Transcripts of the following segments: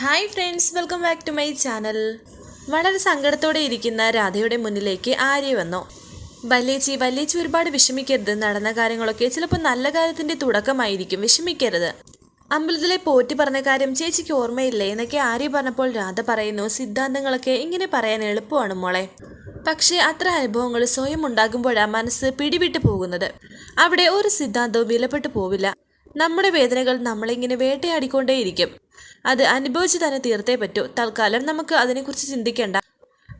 Hi friends welcome back to my channel വളരെ സങ്കടത്തോടെ ഇരിക്കുന്ന രാധയുടെ മുന്നിലേക്ക് ആര്യ വന്നു. വല്യേച്ചി വല്യേച്ചി ഒരുപാട് വിഷമിക്കരുത്. നടന്ന കാര്യങ്ങളൊക്കെ ചിലപ്പോൾ നല്ല കാര്യത്തിന്റെ തുടക്കമായിരിക്കും. വിഷമിക്കരുത്. അമ്പലത്തിലെ പോറ്റി പറഞ്ഞ കാര്യം ചേച്ചിക്ക് ഓർമ്മയില്ലേ എന്നൊക്കെ ആര്യ പറഞ്ഞപ്പോൾ രാധ പറയുന്നു സിദ്ധാന്തങ്ങളൊക്കെ ഇങ്ങനെ പറയാൻ എളുപ്പമാണ് മോളെ. പക്ഷേ അത്ര അനുഭവങ്ങൾ സ്വയം ഉണ്ടാകുമ്പോഴാണ് മനസ്സ് പിടിവിട്ട് പോകുന്നത്. അവിടെ ഒരു സിദ്ധാന്തവും വിലപ്പെട്ടു പോവില്ല. നമ്മുടെ വേദനകൾ നമ്മളിങ്ങനെ വേട്ടയാടിക്കൊണ്ടേയിരിക്കും. അത് അനുഭവിച്ച് തന്നെ തീർത്തേ പറ്റൂ. തൽക്കാലം നമുക്ക് അതിനെക്കുറിച്ച് ചിന്തിക്കേണ്ട.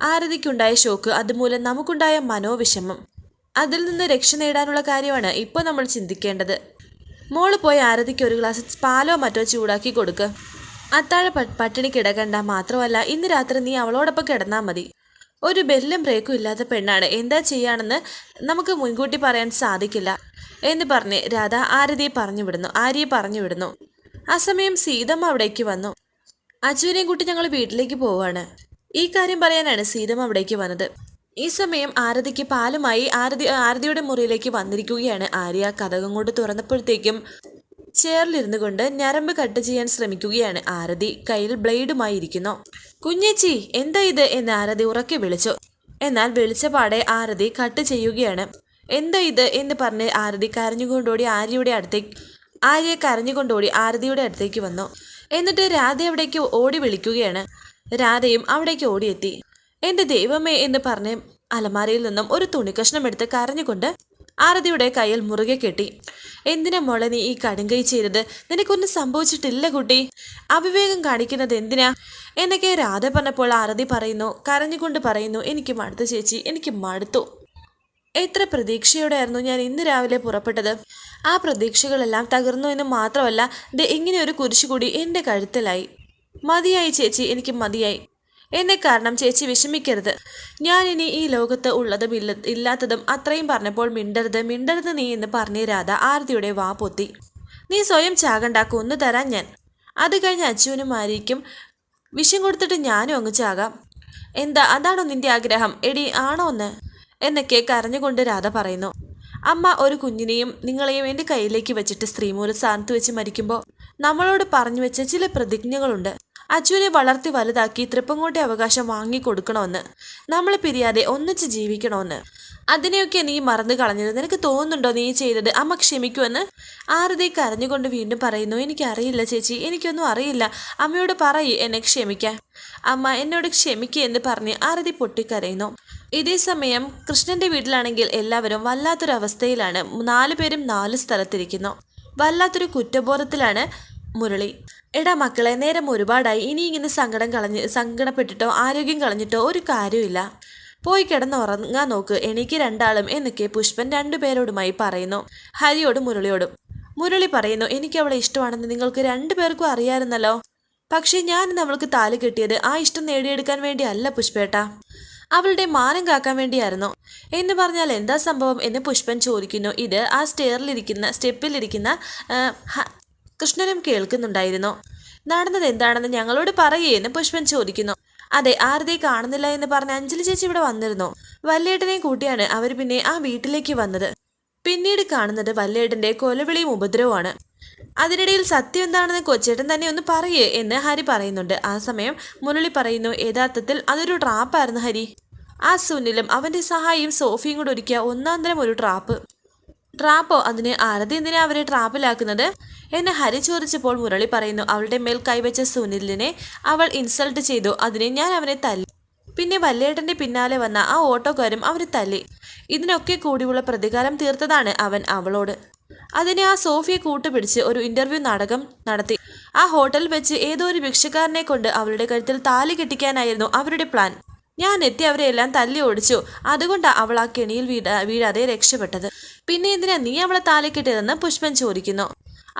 ആരതിക്കുണ്ടായ ഷോക്ക് അതുമൂലം നമുക്കുണ്ടായ മനോവിഷമം. അതിൽ നിന്ന് രക്ഷ നേടാനുള്ള കാര്യമാണ് ഇപ്പോൾ നമ്മൾ ചിന്തിക്കേണ്ടത്. മോൾ പോയി ആരതിക്ക് ഒരു ഗ്ലാസ് പാലോ മറ്റോ ചൂടാക്കി കൊടുക്കുക അത്താഴ പട്ടിണി കിടക്കണ്ട മാത്രമല്ല ഇന്ന് രാത്രി നീ അവളോടൊപ്പം കിടന്നാൽ മതി. ഒരു ബെല്ലും ബ്രേക്കും ഇല്ലാത്ത പെണ്ണാണ്. എന്താ ചെയ്യാണെന്ന് നമുക്ക് മുൻകൂട്ടി പറയാൻ സാധിക്കില്ല എന്ന് പറഞ്ഞ് രാധ ആരതിയെ പറഞ്ഞു വിടുന്നു. ആര്യയെ പറഞ്ഞു വിടുന്നു? ആ സമയം സീതമ്മ അവിടേക്ക് വന്നു. അജുവിനെയും കൂട്ടി ഞങ്ങൾ വീട്ടിലേക്ക് പോവാണ്. ഈ കാര്യം പറയാനാണ് സീതമ്മ അവിടേക്ക് വന്നത്. ഈ സമയം ആരതിക്ക് പാലുമായി ആരതി ആരതിയുടെ മുറിയിലേക്ക് വന്നിരിക്കുകയാണ്. ആര്യ കഥകം കൊണ്ട് തുറന്നപ്പോഴത്തേക്കും ചെയറിലിരുന്നു കൊണ്ട് ഞരമ്പ് കട്ട് ചെയ്യാൻ ശ്രമിക്കുകയാണ് ആരതി. കയ്യിൽ ബ്ലേഡുമായി ഇരിക്കുന്നു. കുഞ്ഞേച്ചി എന്താ ഇത്? എന്ന് ആരതി ഉറക്കെ വിളിച്ചു. എന്നാൽ വിളിച്ചപാടെ ആരതി കട്ട് ചെയ്യുകയാണ്. എന്താ ഇത്? എന്ന് പറഞ്ഞ് ആരതി കരഞ്ഞുകൊണ്ടോടി ആര്യയുടെ അടുത്തേക്ക് ആര്യയെ കരഞ്ഞുകൊണ്ടോടി ആരതിയുടെ അടുത്തേക്ക് വന്നു. എന്നിട്ട് രാധ അവിടേക്ക് ഓടി വിളിക്കുകയാണ്. രാധയും അവിടേക്ക് ഓടിയെത്തി. എന്റെ ദൈവമേ എന്ന് പറഞ്ഞ് അലമാരയിൽ നിന്നും ഒരു തുണിക്കഷ്ണം എടുത്ത് കരഞ്ഞുകൊണ്ട് ആരതിയുടെ കയ്യിൽ മുറുകെ കെട്ടി. എന്തിനാ മോളെ നീ ഈ കടുങ്കൈ ചെയ്തത്? നിനക്കൊന്നും സംഭവിച്ചിട്ടില്ല കുട്ടി. അവിവേകം കാണിക്കുന്നത് എന്തിനാ? എന്നൊക്കെ രാധ പറഞ്ഞപ്പോൾ ആരതി പറയുന്നു കരഞ്ഞുകൊണ്ട് പറയുന്നു എനിക്ക് മടുത്തു ചേച്ചി എനിക്ക് മടുത്തു. എത്ര പ്രതീക്ഷയോടെയായിരുന്നു ഞാൻ ഇന്ന് രാവിലെ പുറപ്പെട്ടത്. ആ പ്രതീക്ഷകളെല്ലാം തകർന്നു എന്ന് മാത്രമല്ല ഇങ്ങനെ ഒരു കുരിശു കൂടി എന്റെ കഴുത്തിലായി. മതിയായി ചേച്ചി എനിക്ക് മതിയായി. എന്നെ കാരണം ചേച്ചി വിഷമിക്കരുത്. ഞാൻ ഇനി ഈ ലോകത്ത് ഉള്ളതും ഇല്ല ഇല്ലാത്തതും അത്രയും പറഞ്ഞപ്പോൾ മിണ്ടരുത് മിണ്ടരുത് നീ എന്ന് പറഞ്ഞ രാധ ആരതിയുടെ വാ പൊത്തി. നീ സ്വയം ചാകണ്ട കൊന്നു തരാൻ ഞാൻ. അത് കഴിഞ്ഞ് അച്ചുവിനും ആരിക്കും വിഷം കൊടുത്തിട്ട് ഞാനും അങ്ങ് ചാകാം. എന്താ അതാണോ നിന്റെ ആഗ്രഹം? എടി ആണോ ഒന്ന്? എന്നൊക്കെ കരഞ്ഞുകൊണ്ട് രാധ പറയുന്നു. അമ്മ ഒരു കുഞ്ഞിനെയും നിങ്ങളെയും എന്റെ കയ്യിലേക്ക് വെച്ചിട്ട് സ്ത്രീമൂല സ്ഥാനത്ത് വെച്ച് മരിക്കുമ്പോൾ നമ്മളോട് പറഞ്ഞു വെച്ച ചില പ്രതിജ്ഞകളുണ്ട്. അച്ചുവിനെ വളർത്തി വലുതാക്കി തൃപ്പങ്ങോട്ടെ അവകാശം വാങ്ങിക്കൊടുക്കണമെന്ന്. നമ്മൾ പിരിയാതെ ഒന്നിച്ച് ജീവിക്കണമെന്ന്. അതിനെയൊക്കെ നീ മറന്നു കളഞ്ഞത് നിനക്ക് തോന്നുന്നുണ്ടോ നീ ചെയ്തത്? അമ്മ ക്ഷമിക്കുമെന്ന് ആരതി കരഞ്ഞുകൊണ്ട് വീണ്ടും പറയുന്നു എനിക്കറിയില്ല ചേച്ചി എനിക്കൊന്നും അറിയില്ല. അമ്മയോട് പറയ് എന്നെ ക്ഷമിക്കാൻ. അമ്മ എന്നോട് ക്ഷമിക്കുക എന്ന് പറഞ്ഞ് ആരതി പൊട്ടിക്കരയുന്നു. ഇതേ സമയം കൃഷ്ണന്റെ വീട്ടിലാണെങ്കിൽ എല്ലാവരും വല്ലാത്തൊരവസ്ഥയിലാണ്. നാലു പേരും നാല് സ്ഥലത്തിരിക്കുന്നു. വല്ലാത്തൊരു കുറ്റബോധത്തിലാണ് മുരളി. എടാ മക്കളെ നേരം ഒരുപാടായി. ഇനി ഇങ്ങനെ സങ്കടം കളഞ്ഞ് സങ്കടപ്പെട്ടിട്ടോ ആരോഗ്യം കളഞ്ഞിട്ടോ ഒരു കാര്യമില്ല പോയി കിടന്ന് ഉറങ്ങാൻ നോക്ക്. എനിക്ക് രണ്ടാളും എന്നൊക്കെ പുഷ്പൻ രണ്ടുപേരോടുമായി പറയുന്നു. ഹരിയോടും മുരളിയോടും. മുരളി പറയുന്നു എനിക്ക് അവളെ ഇഷ്ടമാണെന്ന് നിങ്ങൾക്ക് രണ്ടുപേർക്കും അറിയാമായിരുന്നല്ലോ. പക്ഷേ ഞാൻ ഇന്ന് അവൾക്ക് താൽ കിട്ടിയത് ആ ഇഷ്ടം നേടിയെടുക്കാൻ വേണ്ടി അല്ല പുഷ്പേട്ട. അവളുടെ മാനം കാക്കാൻ വേണ്ടിയായിരുന്നു. എന്ന് പറഞ്ഞാൽ എന്താ സംഭവം എന്ന് പുഷ്പൻ ചോദിക്കുന്നു. ഇത് ആ സ്റ്റെയറിലിരിക്കുന്ന സ്റ്റെപ്പിലിരിക്കുന്ന കൃഷ്ണനും കേൾക്കുന്നുണ്ടായിരുന്നു. നടന്നത് എന്താണെന്ന് ഞങ്ങളോട് പറയേ എന്ന് പുഷ്പൻ ചോദിക്കുന്നു. അതെ ആരതി കാണുന്നില്ല എന്ന് പറഞ്ഞ് അഞ്ജലി ചേച്ചി ഇവിടെ വന്നിരുന്നു. വല്യേട്ടനെയും കൂട്ടിയാണ് അവർ പിന്നെ ആ വീട്ടിലേക്ക് വന്നത്. പിന്നീട് കാണുന്നത് വല്യേട്ടന്റെ കൊലവിളിയും ഉപദ്രവമാണ്. അതിനിടയിൽ സത്യം എന്താണെന്ന് കൊച്ചേട്ടൻ തന്നെ ഒന്ന് പറയേ എന്ന് ഹരി പറയുന്നുണ്ട്. ആ സമയം മുരളി പറയുന്നു യഥാർത്ഥത്തിൽ അതൊരു ട്രാപ്പായിരുന്നു ഹരി. ആ സുനിലും അവന്റെ സഹായിയും സോഫിയും കൂടെ ഒരുക്കിയ ഒന്നാം തരം ഒരു ട്രാപ്പ്. ട്രാപ്പോ? അതിനെ ആരതി എന്തിനാ അവരെ ട്രാപ്പിലാക്കുന്നത്? എന്നെ ഹരി ചോദിച്ചപ്പോൾ മുരളി പറയുന്നു അവളുടെ മേൽ കൈവച്ച സുനിലിനെ അവൾ ഇൻസൾട്ട് ചെയ്തു. അതിനെ ഞാൻ അവനെ തല്ലി. പിന്നെ വല്ലേട്ടന്റെ പിന്നാലെ വന്ന ആ ഓട്ടോക്കാരും അവർ തല്ലി. ഇതിനൊക്കെ കൂടിയുള്ള പ്രതികാരം തീർത്തതാണ് അവൻ അവളോട്. അതിനെ ആ സോഫിയെ കൂട്ടുപിടിച്ച് ഒരു ഇന്റർവ്യൂ നാടകം നടത്തി. ആ ഹോട്ടൽ വെച്ച് ഏതോ ഒരു ഭിക്ഷക്കാരനെ കൊണ്ട് അവളുടെ കഴുത്തിൽ താലി കെട്ടിക്കാനായിരുന്നു അവരുടെ പ്ലാൻ. ഞാൻ എത്തി അവരെ എല്ലാം തല്ലി ഓടിച്ചു. അതുകൊണ്ടാണ് അവൾ ആ കെണിയിൽ വീഴാ വീഴാതെ രക്ഷപ്പെട്ടത്. പിന്നെ എന്തിനാ നീ അവളെ താലി കെട്ടിയതെന്ന് പുഷ്പൻ ചോദിക്കുന്നു.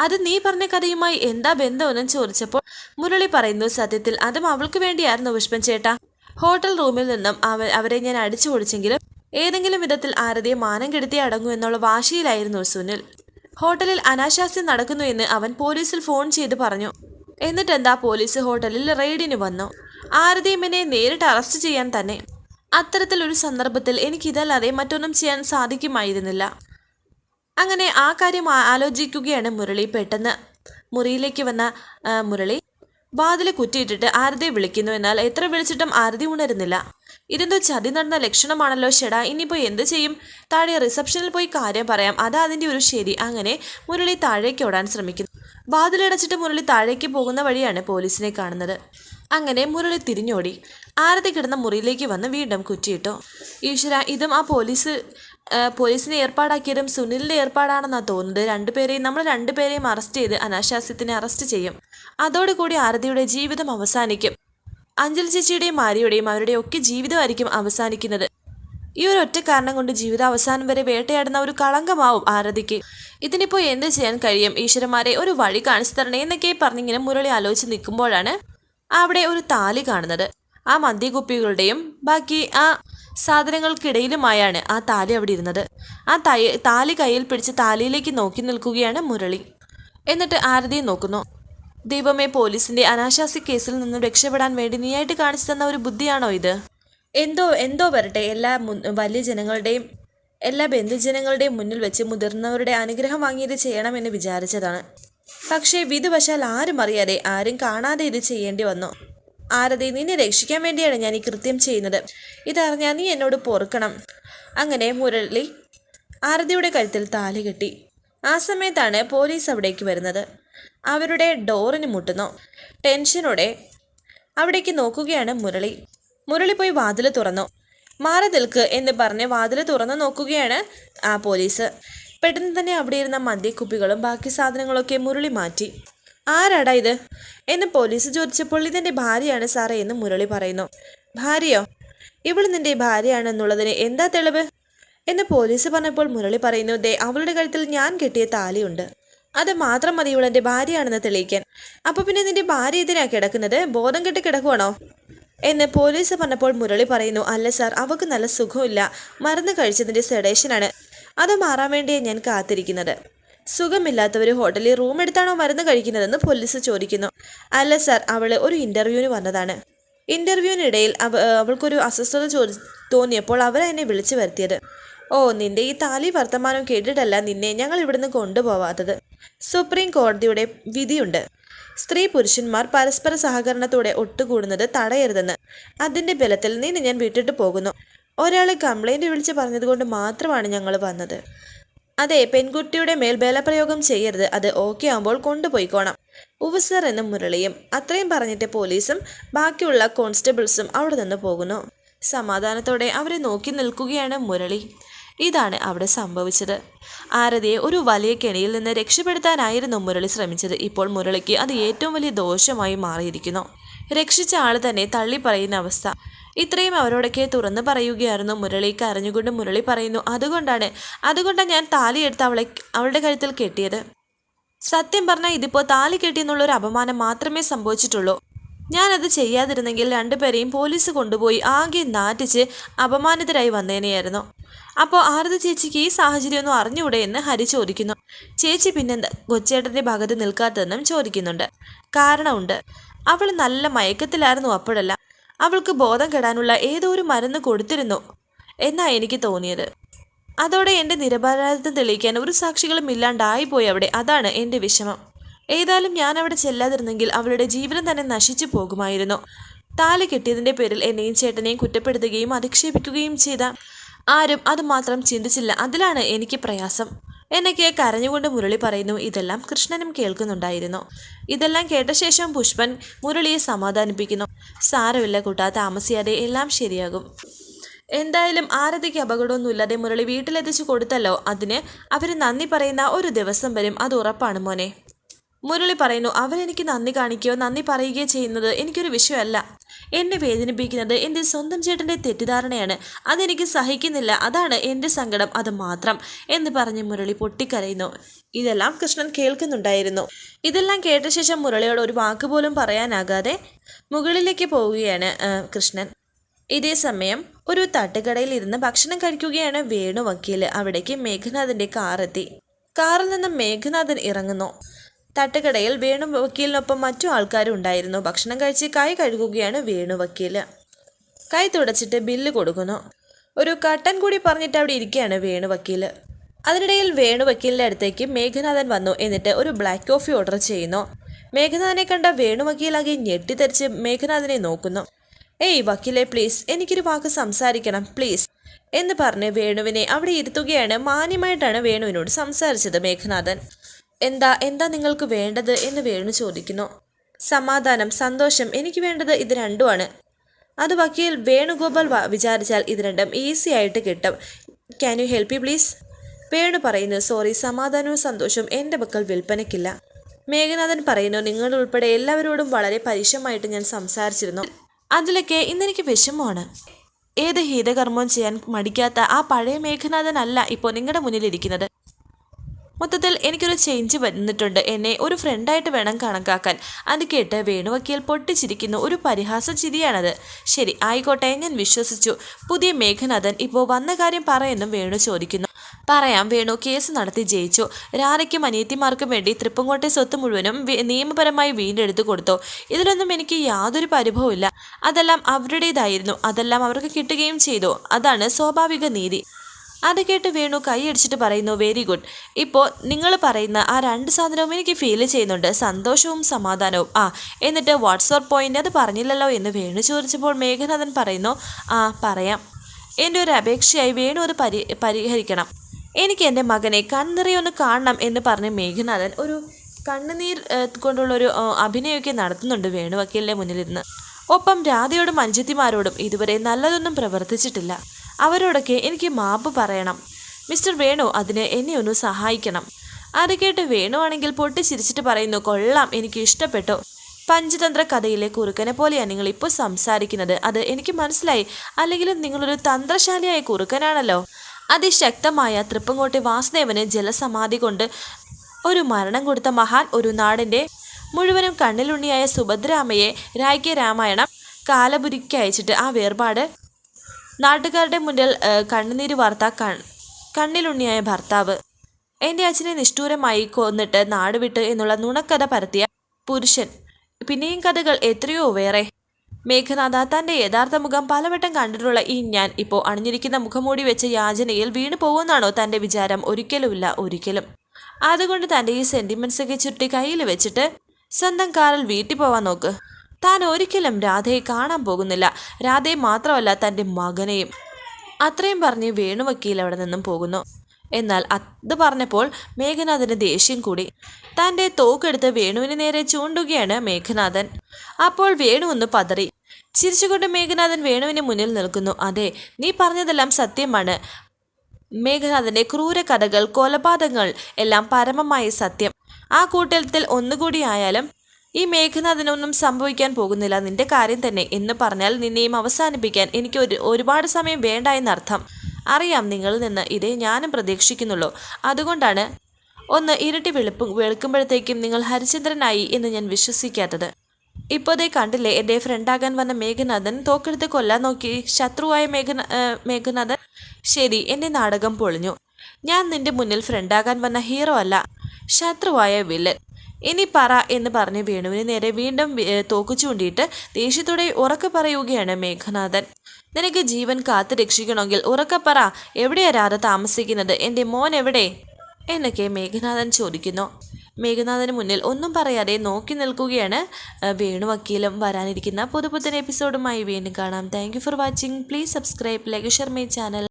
അത് നീ പറഞ്ഞ കഥയുമായി എന്താ ബന്ധമെന്നും ചോദിച്ചപ്പോൾ മുരളി പറയുന്നു സത്യത്തിൽ അതും അവൾക്ക് വേണ്ടിയായിരുന്നു പുഷ്പൻ ചേട്ടാ. ഹോട്ടൽ റൂമിൽ നിന്നും അവ അവരെ ഞാൻ അടിച്ചു ഓടിച്ചെങ്കിലും ഏതെങ്കിലും വിധത്തിൽ ആരതിയെ മാനം കെടുത്തി അടങ്ങൂ എന്നുള്ള വാശിയിലായിരുന്നു സുനിൽ. ഹോട്ടലിൽ അനാശാസ്യം നടക്കുന്നു എന്ന് അവൻ പോലീസിൽ ഫോൺ ചെയ്ത് പറഞ്ഞു. എന്നിട്ടെന്താ പോലീസ് ഹോട്ടലിൽ റെയ്ഡിന് വന്നു? ആരതിയും എന്നെ നേരിട്ട് അറസ്റ്റ് ചെയ്യാൻ തന്നെ. അത്തരത്തിൽ ഒരു സന്ദർഭത്തിൽ എനിക്കിതല്ലാതെ മറ്റൊന്നും ചെയ്യാൻ സാധിക്കുമായിരുന്നില്ല. അങ്ങനെ ആ കാര്യം ആലോചിക്കുകയാണ് മുരളി പെട്ടെന്ന്. മുറിയിലേക്ക് വന്ന മുരളി വാതിൽ കുറ്റിയിട്ടിട്ട് ആരതി വിളിക്കുന്നു എന്നാൽ എത്ര വിളിച്ചിട്ടും ആരതി ഉണരുന്നില്ല. ഇതെന്തോ ചതി നടന്ന ലക്ഷണമാണല്ലോ ഷെടാ ഇനിയിപ്പോൾ എന്ത് ചെയ്യും? താഴെ റിസപ്ഷനിൽ പോയി കാര്യം പറയാം അതാ അതിന്റെ ഒരു ശരി. അങ്ങനെ മുരളി താഴേക്ക് ഓടാൻ ശ്രമിക്കുന്നു. വാതിലടച്ചിട്ട് മുരളി താഴേക്ക് പോകുന്ന വഴിയാണ് പോലീസിനെ കാണുന്നത്. അങ്ങനെ മുരളി തിരിഞ്ഞോടി. ആരതി കിടന്ന മുറിയിലേക്ക് വന്ന് വീണ്ടും കുറ്റിയിട്ടു. ഈശ്വര ഇതും ആ പോലീസ് പോലീസിനെ ഏർപ്പാടാക്കിയതും സുനിലിന്റെ ഏർപ്പാടാണെന്നാണ് തോന്നുന്നത്. രണ്ടുപേരെയും നമ്മൾ രണ്ടുപേരെയും അറസ്റ്റ് ചെയ്ത് അനാശാസ്യത്തിനെ അറസ്റ്റ് ചെയ്യും. അതോടുകൂടി ആരതിയുടെ ജീവിതം അവസാനിക്കും. അഞ്ജലി ചേച്ചിയുടെയും മാരിയുടെയും അവരുടെ ഒക്കെ ജീവിതമായിരിക്കും അവസാനിക്കുന്നത്. ഈ ഒരു ഒറ്റ കാരണം കൊണ്ട് ജീവിത അവസാനം വരെ വേട്ടയാടുന്ന ഒരു കളങ്കമാവും ആരതിക്ക്. ഇതിനിപ്പോൾ എന്ത് ചെയ്യാൻ കഴിയും? ഈശ്വരന്മാരെ ഒരു വഴി കാണിച്ചു തരണേ എന്നൊക്കെ പറഞ്ഞിങ്ങനെ മുരളി ആലോചിച്ച് നിൽക്കുമ്പോഴാണ് അവിടെ ഒരു താലി കാണുന്നത്. ആ മദ്യകുപ്പികളുടെയും ബാക്കി ആ സാധനങ്ങൾക്കിടയിലുമായാണ് ആ താലി അവിടെ ഇരുന്നത്. ആ തായ താലി കയ്യിൽ പിടിച്ച് താലിയിലേക്ക് നോക്കി നിൽക്കുകയാണ് മുരളി. എന്നിട്ട് ആരതിയെ നോക്കുന്നു. ദൈവമേ പോലീസിന്റെ അനാശാസ്യ കേസിൽ നിന്നും രക്ഷപ്പെടാൻ വേണ്ടി നീയായിട്ട് കാണിച്ചു തന്ന ഒരു ബുദ്ധിയാണോ ഇത്? എന്തോ എന്തോ വരട്ടെ. എല്ലാ വലിയ ജനങ്ങളുടെയും എല്ലാ ബന്ധുജനങ്ങളുടെയും മുന്നിൽ വെച്ച് മുതിർന്നവരുടെ അനുഗ്രഹം വാങ്ങിയത് ചെയ്യണമെന്ന് വിചാരിച്ചതാണ്. പക്ഷേ വിധുവശാൽ ആരും അറിയാതെ ആരും കാണാതെ ഇത് ചെയ്യേണ്ടി വന്നു. ആരതി നിന്നെ രക്ഷിക്കാൻ വേണ്ടിയാണ് ഞാൻ ഈ കൃത്യം ചെയ്യുന്നത്. ഇതറിഞ്ഞാൽ നീ എന്നോട് പൊറുക്കണം. അങ്ങനെ മുരളി ആരതിയുടെ കഴുത്തിൽ താലി കെട്ടി. ആ സമയത്താണ് പോലീസ് അവിടേക്ക് വരുന്നത്. അവരുടെ ഡോറിന് മുട്ടുന്നു. ടെൻഷനോടെ അവിടേക്ക് നോക്കുകയാണ് മുരളി. മുരളി പോയി വാതിൽ തുറന്നു. മാറി നിൽക്ക് എന്ന് പറഞ്ഞ് വാതിൽ തുറന്നു നോക്കുകയാണ് ആ പോലീസ്. പെട്ടെന്ന് തന്നെ അവിടെ ഇരുന്ന മദ്യക്കുപ്പികളും ബാക്കി സാധനങ്ങളൊക്കെ മുരളി മാറ്റി. ആരാടാ ഇത്? എന്ന് പോലീസ് ചോദിച്ചപ്പോൾ ഇതെന്റെ ഭാര്യയാണ് സാറേ എന്ന് മുരളി പറയുന്നു. ഭാര്യയോ? ഇവൾ നിന്റെ ഭാര്യയാണെന്നുള്ളതിന് എന്താ തെളിവ്? എന്ന് പോലീസ് പറഞ്ഞപ്പോൾ മുരളി പറയുന്നു ദേ അവളുടെ കഴുത്തിൽ ഞാൻ കെട്ടിയ താലിയുണ്ട്. അത് മാത്രം മതി ഇവൾ എന്റെ ഭാര്യയാണെന്ന് തെളിയിക്കാൻ. അപ്പൊ പിന്നെ നിന്റെ ഭാര്യ ഇതിനാ കിടക്കുന്നത്? ബോധം കെട്ടി കിടക്കുവാണോ? എന്ന് പോലീസ് പറഞ്ഞപ്പോൾ മുരളി പറയുന്നു അല്ല സാർ അവക്ക് നല്ല സുഖമില്ല. മരുന്ന് കഴിച്ചതിന്റെ സെഡേഷനാണ് അത് മാറാൻ വേണ്ടിയാണ് ഞാൻ കാത്തിരിക്കുന്നത്. സുഖമില്ലാത്തവർ ഹോട്ടലിൽ റൂം എടുത്താണോ മരുന്ന് കഴിക്കുന്നതെന്ന് പോലീസ് ചോദിക്കുന്നു. അല്ല സാർ അവൾ ഒരു ഇന്റർവ്യൂവിന് വന്നതാണ്. ഇന്റർവ്യൂവിനിടയിൽ അവ അവൾക്കൊരു അസ്വസ്ഥത ചോദി തോന്നിയപ്പോൾ അവർ എന്നെ വിളിച്ചു വരുത്തിയത്. ഓ നിന്റെ ഈ താലി വർത്തമാനം കേട്ടിട്ടല്ല നിന്നെ ഞങ്ങൾ ഇവിടുന്ന് കൊണ്ടുപോവാത്തത്. സുപ്രീം കോടതിയുടെ വിധിയുണ്ട്. സ്ത്രീ പുരുഷന്മാർ പരസ്പര സഹകരണത്തോടെ ഒത്തുകൂടുന്നത് തടയരുതെന്ന്. അതിന്റെ ബലത്തിൽ നിന്നെ ഞാൻ വിട്ടിട്ട് പോകുന്നു. ഒരാളെ കംപ്ലൈന്റ് വിളിച്ച് പറഞ്ഞതുകൊണ്ട് മാത്രമാണ് ഞങ്ങൾ വന്നത്. അതെ പെൺകുട്ടിയുടെ മേൽ ബലപ്രയോഗം ചെയ്യരുത്. അത് ഓക്കെ ആകുമ്പോൾ കൊണ്ടുപോയിക്കോണം. ഉവസർ എന്ന മുരളിയും അത്രയും പറഞ്ഞിട്ട് പോലീസും ബാക്കിയുള്ള കോൺസ്റ്റബിൾസും അവിടെ നിന്ന് പോകുന്നു. സമാധാനത്തോടെ അവരെ നോക്കി നിൽക്കുകയാണ് മുരളി. ഇതാണ് അവിടെ സംഭവിച്ചത്. ആരതിയെ ഒരു വലിയ കെണിയിൽ നിന്ന് രക്ഷപ്പെടുത്താനായിരുന്നു മുരളി ശ്രമിച്ചത്. ഇപ്പോൾ മുരളിക്ക് അത് ഏറ്റവും വലിയ ദോഷമായി മാറിയിരിക്കുന്നു. രക്ഷിച്ച ആൾ തന്നെ തള്ളി പറയുന്ന അവസ്ഥ. ഇത്രയും അവരോടൊക്കെ തുറന്നു പറയുകയായിരുന്നു. മുരളി കരഞ്ഞുകൊണ്ട് മുരളി പറയുന്നു അതുകൊണ്ടാണ് അതുകൊണ്ടാണ് ഞാൻ താലിയെടുത്ത് അവളെ അവളുടെ കഴുത്തിൽ കെട്ടിയത്. സത്യം പറഞ്ഞാൽ ഇതിപ്പോൾ താലി കെട്ടിയെന്നുള്ളൊരു അപമാനം മാത്രമേ സംഭവിച്ചിട്ടുള്ളൂ. ഞാനത് ചെയ്യാതിരുന്നെങ്കിൽ രണ്ടുപേരെയും പോലീസ് കൊണ്ടുപോയി ആകെ നാറ്റിച്ച് അപമാനിതരായി വന്നേനെയായിരുന്നു. അപ്പോൾ ആരതി ചേച്ചിക്ക് ഈ സാഹചര്യമൊന്നും അറിഞ്ഞുകൂടെ എന്ന് ഹരി ചോദിക്കുന്നു. ചേച്ചി പിന്നെന്താ കൊച്ചേട്ടന്റെ ഭാഗത്ത് നിൽക്കാത്തതെന്നും ചോദിക്കുന്നുണ്ട്. കാരണമുണ്ട്. അവൾ നല്ല മയക്കത്തിലായിരുന്നു അപ്പോഴല്ല. അവൾക്ക് ബോധം കെടാനുള്ള ഏതോ ഒരു മരുന്ന് കൊടുത്തിരുന്നു എന്നാ എനിക്ക് തോന്നിയത്. അതോടെ എന്റെ നിരപരാധിത്വം തെളിയിക്കാൻ ഒരു സാക്ഷികളും ഇല്ലാണ്ടായിപ്പോയി അവിടെ. അതാണ് എന്റെ വിഷമം. ഏതായാലും ഞാൻ അവിടെ ചെല്ലാതിരുന്നെങ്കിൽ അവളുടെ ജീവിതം തന്നെ നശിച്ചു പോകുമായിരുന്നു. താലി കെട്ടിയതിന്റെ പേരിൽ എന്നെയും ചേട്ടനെയും കുറ്റപ്പെടുത്തുകയും അധിക്ഷേപിക്കുകയും ചെയ്ത ആരും അതുമാത്രം ചിന്തിച്ചില്ല. അതിലാണ് എനിക്ക് പ്രയാസം. എന്നൊക്കെ കരഞ്ഞുകൊണ്ട് മുരളി പറയുന്നു ഇതെല്ലാം കൃഷ്ണനും കേൾക്കുന്നുണ്ടായിരുന്നു. ഇതെല്ലാം കേട്ട ശേഷം പുഷ്പൻ മുരളിയെ സമാധാനിപ്പിക്കുന്നു. സാരമില്ല കൂട്ടാ താമസിയാതെ എല്ലാം ശരിയാകും. എന്തായാലും ആരതിക്ക് അപകടമൊന്നുമില്ലാതെ മുരളി വീട്ടിലെത്തിച്ചു കൊടുത്തല്ലോ. അതിന് അവർ നന്ദി പറയുന്ന ഒരു ദിവസം വരും അത് ഉറപ്പാണ് മോനെ. മുരളി പറയുന്നു അവരെനിക്ക് നന്ദി കാണിക്കുകയോ നന്ദി പറയുകയോ ചെയ്യുന്നത് എനിക്കൊരു വിഷയമല്ല. എന്നെ വേദനിപ്പിക്കുന്നത് എന്റെ സ്വന്തം ചേട്ടന്റെ തെറ്റിദ്ധാരണയാണ്. അതെനിക്ക് സഹിക്കുന്നില്ല. അതാണ് എന്റെ സങ്കടം. അത് മാത്രം എന്ന് പറഞ്ഞ് മുരളി പൊട്ടിക്കരയുന്നു. ഇതെല്ലാം കൃഷ്ണൻ കേൾക്കുന്നുണ്ടായിരുന്നു. ഇതെല്ലാം കേട്ട ശേഷം മുരളിയോട് ഒരു വാക്കുപോലും പറയാനാകാതെ മുകളിലേക്ക് പോവുകയാണ് കൃഷ്ണൻ. ഇതേ സമയം ഒരു തട്ടുകടയിൽ ഇരുന്ന് ഭക്ഷണം കഴിക്കുകയാണ് വേണു വക്കീൽ അവിടേക്ക് മേഘനാഥിന്റെ കാറെത്തി കാറിൽ നിന്ന് മേഘനാഥൻ ഇറങ്ങുന്നു. തട്ടുകടയിൽ വേണു വക്കീലിനൊപ്പം മറ്റു ആൾക്കാരും ഉണ്ടായിരുന്നു. ഭക്ഷണം കഴിച്ച് കൈ കഴുകുകയാണ് വേണു വക്കീൽ കൈ തുടച്ചിട്ട് ബില്ല് കൊടുക്കുന്നു. ഒരു കട്ടൻ കൂടി പറഞ്ഞിട്ട് അവിടെ ഇരിക്കുകയാണ് വേണു വക്കീൽ അതിനിടയിൽ വേണു വക്കീലിന്റെ അടുത്തേക്ക് മേഘനാഥൻ വന്നു എന്നിട്ട് ഒരു ബ്ലാക്ക് കോഫി ഓർഡർ ചെയ്യുന്നു. മേഘനാഥനെ കണ്ട വേണു വക്കീലാകെ ഞെട്ടിത്തെറിച്ച് മേഘനാഥനെ നോക്കുന്നു. ഏയ് വക്കീലെ പ്ലീസ് എനിക്കൊരു വാക്ക് സംസാരിക്കണം പ്ലീസ് എന്ന് പറഞ്ഞ് വേണുവിനെ അവിടെ ഇരുത്തുകയാണ് മാന്യമായിട്ടാണ് വേണുവിനോട് സംസാരിച്ചത് മേഘനാഥൻ. എന്താ എന്താ നിങ്ങൾക്ക് വേണ്ടത് എന്ന് വേണു ചോദിക്കുന്നു. സമാധാനം സന്തോഷം എനിക്ക് വേണ്ടത് ഇത് രണ്ടുമാണ്. അത് വക്കീൽ വേണുഗോപാൽ വിചാരിച്ചാൽ ഇത് രണ്ടും ഈസി ആയിട്ട് കിട്ടും. Can you help you please Venu പറയുന്നു സോറി സമാധാനവും സന്തോഷവും എന്റെ പക്കൽ വിൽപ്പനയ്ക്കില്ല. മേഘനാഥൻ പറയുന്നു നിങ്ങൾ ഉൾപ്പെടെ എല്ലാവരോടും വളരെ പരുഷമായിട്ട് ഞാൻ സംസാരിച്ചിരുന്നു. അതിലൊക്കെ ഇന്നെനിക്ക് വിഷമമാണ്. ഏത് ഹീതകർമ്മവും ചെയ്യാൻ മടിക്കാത്ത ആ പഴയ മേഘനാഥനല്ല ഇപ്പോൾ നിങ്ങളുടെ മുന്നിലിരിക്കുന്നത്. മൊത്തത്തിൽ എനിക്കൊരു ചേഞ്ച് വന്നിട്ടുണ്ട്. എന്നെ ഒരു ഫ്രണ്ടായിട്ട് വേണം കണക്കാക്കാൻ. അത് കേട്ട് വേണുവക്കീൽ പൊട്ടിച്ചിരിക്കുന്ന ഒരു പരിഹാസ ചിരിയാണത്. ശരി ആയിക്കോട്ടെ ഞാൻ വിശ്വസിച്ചു. പുതിയ മേഘനാഥൻ ഇപ്പോൾ വന്ന കാര്യം പറയെന്നും വേണു ചോദിക്കുന്നു. പറയാം വേണു കേസ് നടത്തി ജയിച്ചു. രാധയ്ക്കും അനിയത്തിമാർക്കും വേണ്ടി തൃപ്പങ്കോട്ടെ സ്വത്ത് മുഴുവനും നിയമപരമായി വീണ്ടെടുത്തു കൊടുത്തു. ഇതിലൊന്നും എനിക്ക് യാതൊരു പരിഭവമില്ല അതെല്ലാം അവരുടേതായിരുന്നു. അതെല്ലാം അവർക്ക് കിട്ടുകയും ചെയ്തു. അതാണ് സ്വാഭാവിക നീതി. അത് കേട്ട് വേണു കൈയടിച്ചിട്ട് പറയുന്നു വെരി ഗുഡ് ഇപ്പോൾ നിങ്ങൾ പറയുന്ന ആ രണ്ട് സാധനവും എനിക്ക് ഫീൽ ചെയ്യുന്നുണ്ട്. സന്തോഷവും സമാധാനവും. ആ എന്നിട്ട് വാട്സ്ആപ്പ് പോയിന്റ് അത് പറഞ്ഞില്ലല്ലോ എന്ന് വേണു ചോദിച്ചപ്പോൾ മേഘനാഥൻ പറയുന്നു ആ പറയാം. എന്റെ ഒരു അപേക്ഷയായി വേണു അത് പരി പരിഹരിക്കണം. എനിക്ക് എന്റെ മകനെ കണ്ണിറിയൊന്ന് കാണണം എന്ന് പറഞ്ഞ് മേഘനാഥൻ ഒരു കണ്ണുനീർ കൊണ്ടുള്ളൊരു അഭിനയമൊക്കെ നടത്തുന്നുണ്ട് വേണു വക്കീലിന്റെ മുന്നിലിരുന്ന്. ഒപ്പം രാധയോടും അഞ്ചത്തിമാരോടും ഇതുവരെ നല്ലതൊന്നും പ്രവർത്തിച്ചിട്ടില്ല. അവരോടൊക്കെ എനിക്ക് മാപ്പ് പറയണം. മിസ്റ്റർ വേണു അതിന് എന്നെ ഒന്ന് സഹായിക്കണം. അത് കേട്ട് വേണുവാണെങ്കിൽ പൊട്ടിച്ചിരിച്ചിട്ട് പറയുന്നു കൊള്ളാം എനിക്ക് ഇഷ്ടപ്പെട്ടു. പഞ്ചതന്ത്ര കഥയിലെ കുറുക്കനെ പോലെയാണ് നിങ്ങൾ ഇപ്പോൾ സംസാരിക്കുന്നത്. അത് എനിക്ക് മനസ്സിലായി. അല്ലെങ്കിലും നിങ്ങളൊരു തന്ത്രശാലിയായ കുറുക്കനാണല്ലോ. അതിശക്തമായ തൃപ്പങ്കോട്ടെ വാസുദേവന് ജലസമാധി കൊണ്ട് ഒരു മരണം കൊടുത്ത മഹാൻ ഒരു നാടിന്റെ മുഴുവനും കണ്ണിലുണ്ണിയായ സുഭദ്രാമയെ രായ്ക്ക് രാമായണം കാലപുരിക്ക് അയച്ചിട്ട് ആ വേർപാട്. നാട്ടുകാരുടെ മുന്നിൽ കണ്ണുനീര് വാർത്ത കണ്ണിലുണ്ണിയായ ഭർത്താവ്. എന്റെ അച്ഛനെ നിഷ്ഠൂരമായി കൊന്നിട്ട് നാടുവിട്ട് എന്നുള്ള നുണക്കഥ പരത്തിയ പുരുഷൻ. പിന്നെയും കഥകൾ എത്രയോ വേറെ. മേഘനാഥ തന്റെ യഥാർത്ഥ മുഖം പലവട്ടം കണ്ടിട്ടുള്ള ഈ ഞാൻ ഇപ്പോൾ അണിഞ്ഞിരിക്കുന്ന മുഖംമൂടി വെച്ച യാചനയിൽ വീണു പോകുമെന്നാണോ തന്റെ വിചാരം? ഒരിക്കലുമില്ല ഒരിക്കലും. അതുകൊണ്ട് തന്റെ ഈ സെന്റിമെൻസൊക്കെ ചുരുട്ടി കയ്യിൽ വെച്ചിട്ട് സ്വന്തം കാറിൽ വീട്ടിൽ പോവാൻ നോക്ക്. താൻ ഒരിക്കലും രാധയെ കാണാൻ പോകുന്നില്ല. രാധയെ മാത്രമല്ല തന്റെ മകനെയും. അത്രയും പറഞ്ഞ് വേണു വക്കീൽ അവിടെ നിന്നും പോകുന്നു. എന്നാൽ അത് പറഞ്ഞപ്പോൾ മേഘനാഥന് ദേഷ്യം കൂടി. തന്റെ തോക്കെടുത്ത് വേണുവിന് നേരെ ചൂണ്ടുകയാണ് മേഘനാഥൻ. അപ്പോൾ വേണു ഒന്ന് പതറി. ചിരിച്ചുകൊണ്ട് മേഘനാഥൻ വേണുവിന് മുന്നിൽ നിൽക്കുന്നു. അതെ നീ പറഞ്ഞതെല്ലാം സത്യമാണ്. മേഘനാഥന്റെ ക്രൂര കഥകൾ കൊലപാതകങ്ങൾ എല്ലാം പരമമായ സത്യം. ആ കൂട്ടത്തിൽ ഒന്നുകൂടി ആയാലും ഈ മേഘനാഥനൊന്നും സംഭവിക്കാൻ പോകുന്നില്ല. നിന്റെ കാര്യം തന്നെ എന്ന് പറഞ്ഞാൽ നിന്നെയും അവസാനിപ്പിക്കാൻ എനിക്ക് ഒരു ഒരുപാട് സമയം വേണ്ട എന്നർത്ഥം. അറിയാം നിങ്ങളിൽ നിന്ന് ഇതേ ഞാനും പ്രതീക്ഷിക്കുന്നുള്ളൂ. അതുകൊണ്ടാണ് ഒന്ന് ഇരട്ടി വെളുപ്പ് വെളുക്കുമ്പോഴത്തേക്കും നിങ്ങൾ ഹരിചന്ദ്രനായി എന്ന് ഞാൻ വിശ്വസിക്കാത്തത്. ഇപ്പോഴേ കണ്ടില്ലേ എന്റെ ഫ്രണ്ടാകാൻ വന്ന മേഘനാഥൻ തോക്കെടുത്ത് കൊല്ലാൻ നോക്കി. ശത്രുവായ മേഘന മേഘനാഥൻ. ശരി എന്റെ നാടകം പൊളിഞ്ഞു. ഞാൻ നിന്റെ മുന്നിൽ ഫ്രണ്ടാകാൻ വന്ന ഹീറോ അല്ല. ശത്രുവായ വില്ലൻ. ഇനി പറ എന്ന് പറഞ്ഞ് വേണുവിന് നേരെ വീണ്ടും തോക്കു ചൂണ്ടിയിട്ട് ദേഷ്യത്തോടെ ഉറക്കെ പറയുകയാണ് മേഘനാഥൻ. നിനക്ക് ജീവൻ കാത്തു രക്ഷിക്കണമെങ്കിൽ ഉറക്കപ്പറ പറ. എവിടെയാ രാധ താമസിക്കുന്നത്? എന്റെ മോൻ എവിടെ? എന്നൊക്കെ മേഘനാഥൻ ചോദിക്കുന്നു. മേഘനാഥന് മുന്നിൽ ഒന്നും പറയാതെ നോക്കി നിൽക്കുകയാണ് വേണു വക്കീലും വരാനിരിക്കുന്ന പുതുപുത്തൻ എപ്പിസോഡുമായി വീണ്ടും കാണാം. Thank for watching please subscribe like share my channel